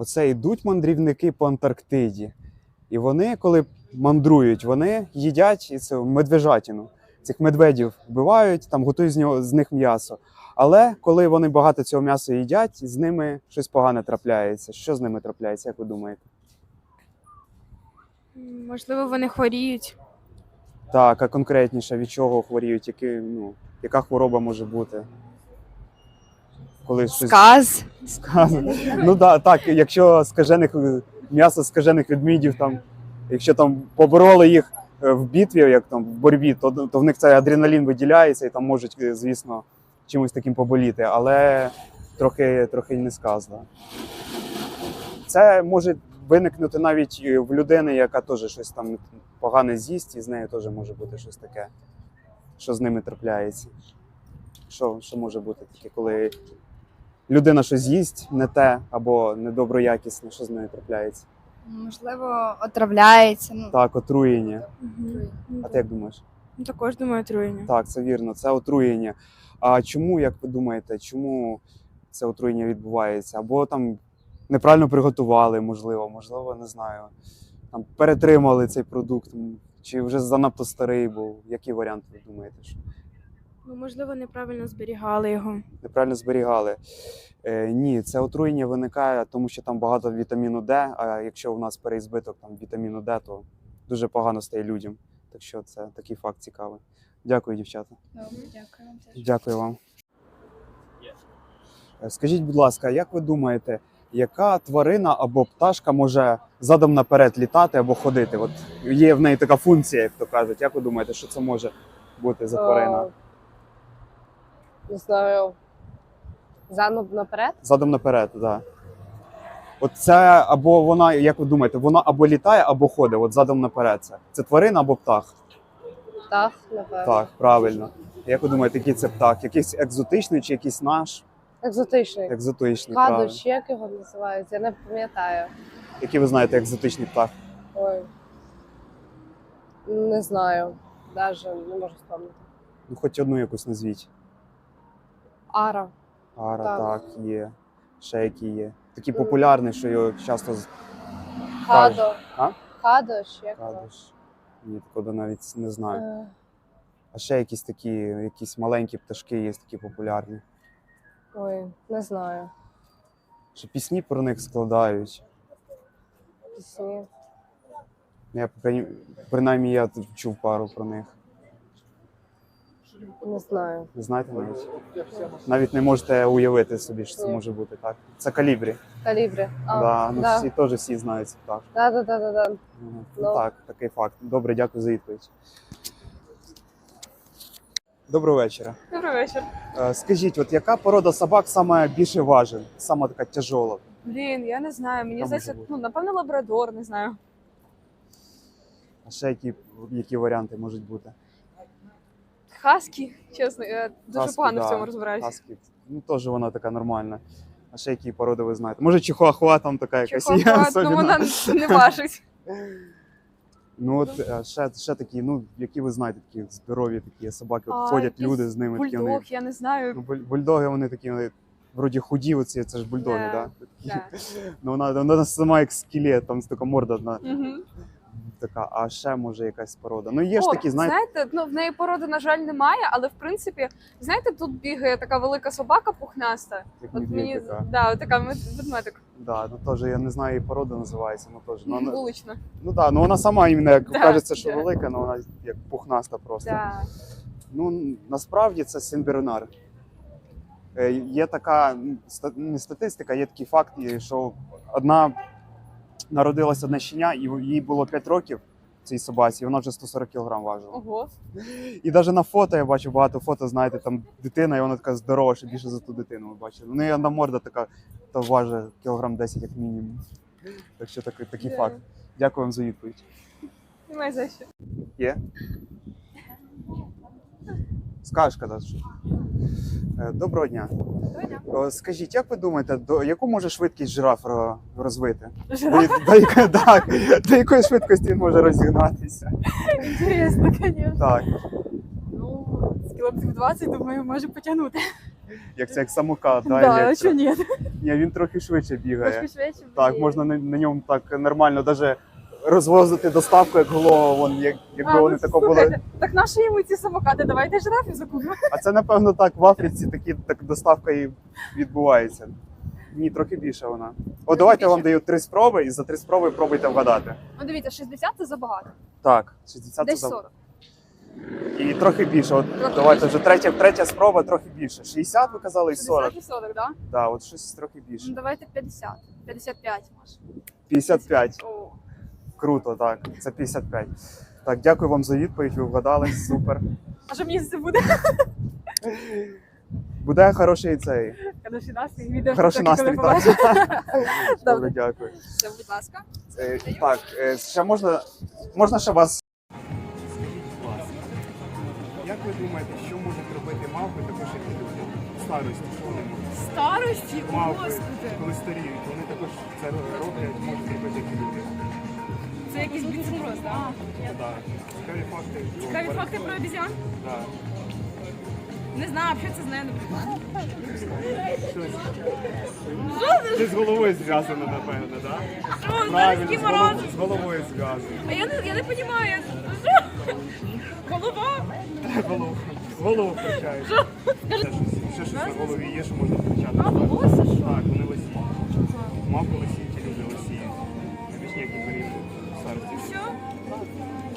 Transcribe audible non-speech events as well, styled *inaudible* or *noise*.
Оце йдуть мандрівники по Антарктиді. І вони, коли мандрують, вони їдять і це медвежатину. Цих медведів вбивають, там готують з нього з них м'ясо. Але коли вони багато цього м'яса їдять, з ними щось погане трапляється. Що з ними трапляється, як ви думаєте? Можливо, вони хворіють. Так, а конкретніше від чого хворіють, які, ну, яка хвороба може бути? Коли щось Сказ. сказано. Ну да, так, якщо скажених м'ясо скажених ведмідів, там, якщо там побороли їх е, в битві, як там в боротьбі, то, то в них цей адреналін виділяється і там можуть, е, звісно, чимось таким поболіти, але трохи, трохи не сказано. Це може виникнути навіть в людини, яка теж щось там погане з'їсть, і з нею теж може бути щось таке, що з ними трапляється. Що, що може бути таке, коли людина щось їсть не те або недоброякісне, що з нею трапляється? Можливо, отравляється. Ну, Так, отруєння. Мгм. А ти як думаєш? Ну, Також думаю, отруєння. Так, це вірно, це отруєння. А чому, як ви думаєте, чому це отруєння відбувається? Або там неправильно приготували, можливо, можливо, не знаю. Там перетримали цей продукт, чи вже занадто старий був. Який варіант ви думаєте? Що? Ну, можливо, неправильно зберігали його. неправильно зберігали. Е, ні, це отруєння виникає, тому що там багато вітаміну Д. А якщо у нас переізбиток там вітаміну Д, то дуже погано стає людям. Так що це такий факт цікавий. Дякую, дівчата. добре, дякую вам теж. Дякую вам. Е, Скажіть, будь ласка, як ви думаєте, яка тварина або пташка може задом наперед літати або ходити? От є в неї така функція, як то кажуть. Як ви думаєте, що це може бути за тварина? Не знаю. Задом наперед? Задом наперед, так. Да. От це або вона, як ви думаєте, вона або літає, або ходить, от задом наперед. Це, це тварина або птах? Так, напевно. Так, правильно. Як ви думаєте, який це птах? Якийсь екзотичний чи якийсь наш? Екзотичний. Екзотичний, Кадо, чи як його називають? Я не пам'ятаю. Який ви знаєте екзотичний птах? Ой. Не знаю. Даже не можу вспомнити. Ну, хоч одну якусь назвіть. Ара. Ара, Так. так, є. Ще які є. Такий популярний, що його часто з- Кадо. А? Чи як його? кажеш. Ні, такого навіть не знаю. Е, А ще якісь такі, якісь маленькі пташки є такі популярні. Ой, не знаю. Що пісні про них складають. Пісні. Я принаймні- принаймні я тут чув пару про них. Не знаю. Ви знаєте навіть? Навіть не можете уявити собі, що це Ні. може бути так. Це калібрі. Калібри. А, да, ну, да. Всі теж всі знають це так. Да, да, да, да, да. Ну, Ну. Так, такий факт. Добре, дякую за відповідь. Доброго вечора. Добрий вечір. Е, Скажіть, от яка порода собак саме більше важить, саме така тяжола? Блін, я не знаю. Мені Там здається, може бути. ну напевно лабрадор, не знаю. А ще які, які варіанти можуть бути? Хаскі, чесно, я дуже Хаскі, погано да. в цьому розбираюся. Хаски. Ну теж вона така нормальна. А ще які породи ви знаєте? Може, чихуахуа там така якась є Чихуахуа, ну вона не важить. Ну от е, ще, ще такі, ну які ви знаєте, такі здорові такі собаки, от А, ходять якісь люди з ними. Такі, вони, Бульдог, я не знаю. ну, буль- бульдоги, вони такі, вони вроді худі, оці, це ж бульдоги, Да, да? Такі. Да. Ну вона, вона сама як скелет, там така морда одна Мгм. Така, а ще може якась порода. Ну є ж такі, знаєте, знаєте, ну в неї породи, на жаль, немає, але в принципі, знаєте, тут бігає така велика собака пухнаста. як От мені така. да, от така мед- ведмедик Да, ну теж я не знаю, її порода називається, ну теж. Ну, вона- вулична. ну да, ну вона сама іменно як *laughs* Да, кажеться, що да. велика, але вона як пухнаста просто. Да. Ну насправді це Сен-Бернар. Е, Є така ну, ста- не статистика, є такий факт, і що одна народилась одне щеня, і їй було 5 років цій собаці, і вона вже 140 кг важила. Ого. І навіть на фото я бачу багато фото, знаєте, там дитина, і вона така здорова, що більше за ту дитину ви бачили. Ну і одна морда така, то важить кілограм 10 як мінімум. Так що такий, такий факт. Дякую вам за відповідь. Немає за що. Є? Скажеш, коли що. Е, Доброго дня. О, Скажіть, як ви думаєте, до яку може швидкість жираф розвити? Жираф? До, до, *laughs* так, до якої швидкості він може розігнатися? Інтересно, звісно. Так. Ну, з кілометрів 20, думаю, може потягнути. Як це як самокат, да, Да, електро. що ні? Ні, він трохи швидше бігає. Трошки швидше. Так, можна на, на ньому так нормально даже розвозити доставку, як голову, вон, як, якби А, вони ну, тако були. Так наші йому ці самокати, давайте жирафів закупимо. А це, напевно, так в Африці такі так доставка і відбувається. Ні, трохи більше вона. О, давайте я вам даю три спроби, і за три спроби пробуйте вгадати. Ну дивіться, 60 це забагато. Так, 60 Десь за- 40. І трохи більше. От Трохи давайте більше. вже третя, третя спроба, трохи більше. 60 ви казали і 40. 60 і 40, да? Так, от щось трохи більше. Ну давайте 50. 55 може. 55. О. Круто, так. Це 55. Так, дякую вам за відповідь. Ви вгадали. Супер. А що мені це буде? Буде хороший цей. Хороший настрій. Відео Хороший настрій. Так. *laughs* Добре, дякую. Все, будь ласка. Е, Так, е, ще можна, можна ще вас. Скажіть, будь ласка, як ви думаєте, що можуть робити мавпи також як люди? Старості, що вони можуть? Старості, Мавпи, коли старіють, вони також це роблять, можуть робити як і люди. Це якийсь бліцепрос, так? Так. Цікаві факти. Цікаві факти про обізян? Так. Не знаю, взагалі це знаю. Це з головою зв'язано, напевно, так? Правильно, з, голов... з головою зв'язано. А я не, я не розумію. Голова? Голову, голову втрачаєш. Ще щось, ще щось на голові є, що можна втрачати. А, волосся що? Так, вони лисі. Thank you.